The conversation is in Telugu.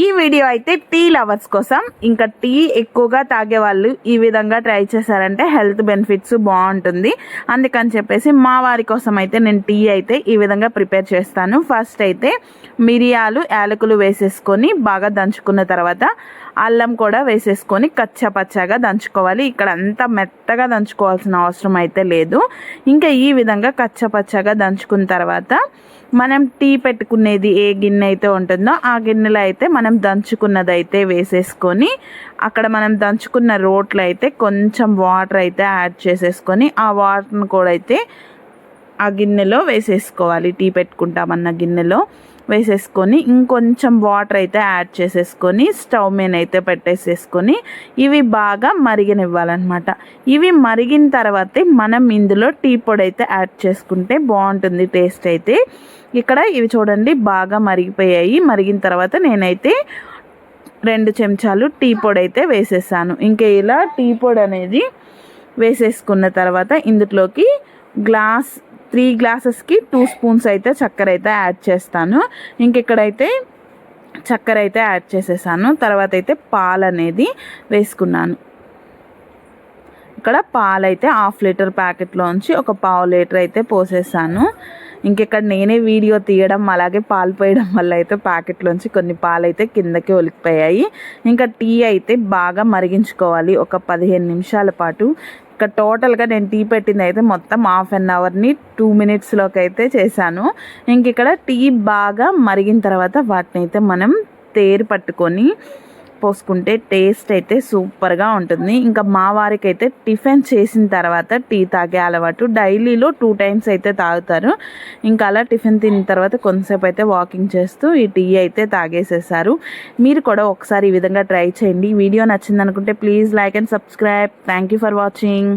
ఈ వీడియో అయితే టీ లవర్స్ కోసం. ఇంకా టీ ఎక్కువగా తాగే వాళ్ళు ఈ విధంగా ట్రై చేశారంటే హెల్త్ బెనిఫిట్స్ బాగుంటుంది. అందుకని చెప్పేసి మా వారి కోసం అయితే నేను టీ అయితే ఈ విధంగా ప్రిపేర్ చేస్తాను. ఫస్ట్ అయితే మిరియాలు యాలకులు వేసేసుకొని బాగా దంచుకున్న తర్వాత అల్లం కూడా వేసేసుకొని కచ్చాపచ్చాగా దంచుకోవాలి. ఇక్కడ అంతా మెత్తగా దంచుకోవాల్సిన అవసరం అయితే లేదు. ఇంకా ఈ విధంగా కచ్చాపచ్చాగా దంచుకున్న తర్వాత మనం టీ పెట్టుకునేది ఏ గిన్నె అయితే ఉంటుందో ఆ గిన్నెలో అయితే మనం దంచుకున్నది అయితే వేసేసుకొని అక్కడ మనం దంచుకున్న రోట్లు అయితే కొంచెం వాటర్ అయితే యాడ్ చేసేసుకొని ఆ వాటర్ని కూడా అయితే ఆ గిన్నెలో వేసేసుకోవాలి. టీ పెట్టుకుంటామన్న గిన్నెలో వేసేసుకొని ఇంకొంచెం వాటర్ అయితే యాడ్ చేసేసుకొని స్టవ్ మీద అయితే పెట్టేసేసుకొని ఇవి బాగా మరిగనివ్వాలన్నమాట. ఇవి మరిగిన తర్వాతే మనం ఇందులో టీ పొడి అయితే యాడ్ చేసుకుంటే బాగుంటుంది టేస్ట్ అయితే. ఇక్కడ ఇవి చూడండి బాగా మరిగిపోయాయి. మరిగిన తర్వాత నేనైతే రెండు చెంచాలు టీ పొడి అయితే వేసేసాను. ఇంకా ఇలా టీ పొడి అనేది వేసేసుకున్న తర్వాత ఇందులోకి గ్లాస్ త్రీ గ్లాసెస్కి టూ స్పూన్స్ అయితే చక్కెర అయితే యాడ్ చేస్తాను. ఇంకెక్కడైతే చక్కెర అయితే యాడ్ చేసేసాను. తర్వాత అయితే పాలు అనేది వేసుకున్నాను. ఇక్కడ పాలు అయితే హాఫ్ లీటర్ ప్యాకెట్లోంచి ఒక పావు లీటర్ అయితే పోసేసాను. ఇంకెక్కడ నేనే వీడియో తీయడం అలాగే పాలు పోయడం వల్ల అయితే ప్యాకెట్లోంచి కొన్ని పాలు అయితే కిందకి ఒలికిపోయాయి. ఇంకా టీ అయితే బాగా మరిగించుకోవాలి. ఒక పదిహేను నిమిషాల పాటు. ఇంకా టోటల్గా నేను టీ పెట్టింది అయితే మొత్తం హాఫ్ అన్ అవర్ని టూ మినిట్స్లోకి అయితే చేశాను. ఇంక ఇక్కడ టీ బాగా మరిగిన తర్వాత వాటిని అయితే మనం తేరు పట్టుకొని పోసుకుంటే టేస్ట్ అయితే సూపర్గా ఉంటుంది. ఇంకా మా వారికి అయితే టిఫిన్ చేసిన తర్వాత టీ తాగే అలవాటు డైలీలో టూ టైమ్స్ అయితే తాగుతారు. ఇంకా అలా టిఫిన్ తిన్న తర్వాత కొంతసేపు అయితే వాకింగ్ చేస్తూ ఈ టీ అయితే తాగేసేసారు. మీరు కూడా ఒకసారి ఈ విధంగా ట్రై చేయండి. Video నచ్చిందనుకుంటే please like and subscribe thank you for watching